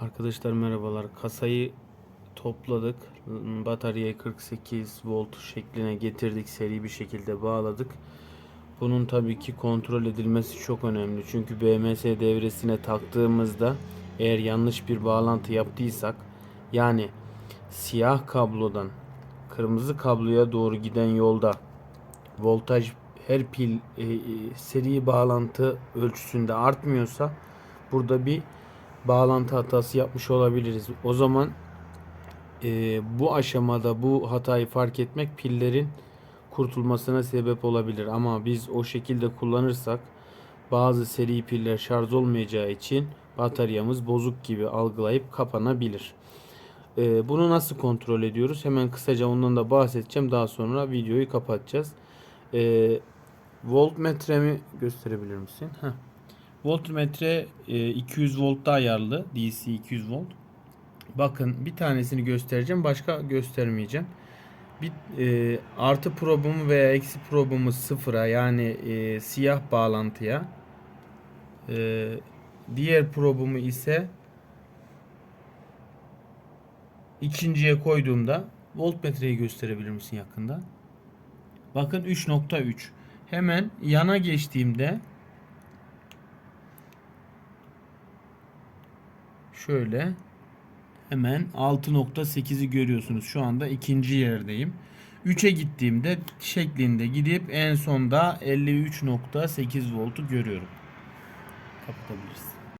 Arkadaşlar merhabalar. Kasayı topladık. Bataryayı 48 volt şekline getirdik. Seri bir şekilde bağladık. Bunun tabii ki kontrol edilmesi çok önemli. Çünkü BMS devresine taktığımızda eğer yanlış bir bağlantı yaptıysak yani siyah kablodan kırmızı kabloya doğru giden yolda voltaj her pil e, e, seri bağlantı ölçüsünde artmıyorsa burada bir bağlantı hatası yapmış olabiliriz. O zaman e, bu aşamada bu hatayı fark etmek pillerin kurtulmasına sebep olabilir. Ama biz o şekilde kullanırsak bazı seri piller şarj olmayacağı için bataryamız bozuk gibi algılayıp kapanabilir. E, bunu nasıl kontrol ediyoruz? Hemen kısaca ondan da bahsedeceğim. Daha sonra videoyu kapatacağız. E, voltmetremi gösterebilir misin? Heh. Voltmetre e, 200 voltta ayarlı. DC 200 volt. Bakın bir tanesini göstereceğim. Başka göstermeyeceğim. Bir e, artı probumu veya eksi probumu sıfıra yani e, siyah bağlantıya e, diğer probumu ise ikinciye koyduğumda voltmetreyi gösterebilir misin yakında? Bakın 3.3. Hemen yana geçtiğimde şöyle hemen 6.8'i görüyorsunuz. Şu anda ikinci yerdeyim. 3'e gittiğimde şeklinde gidip en sonda 53.8 voltu görüyorum. Kapatabiliriz.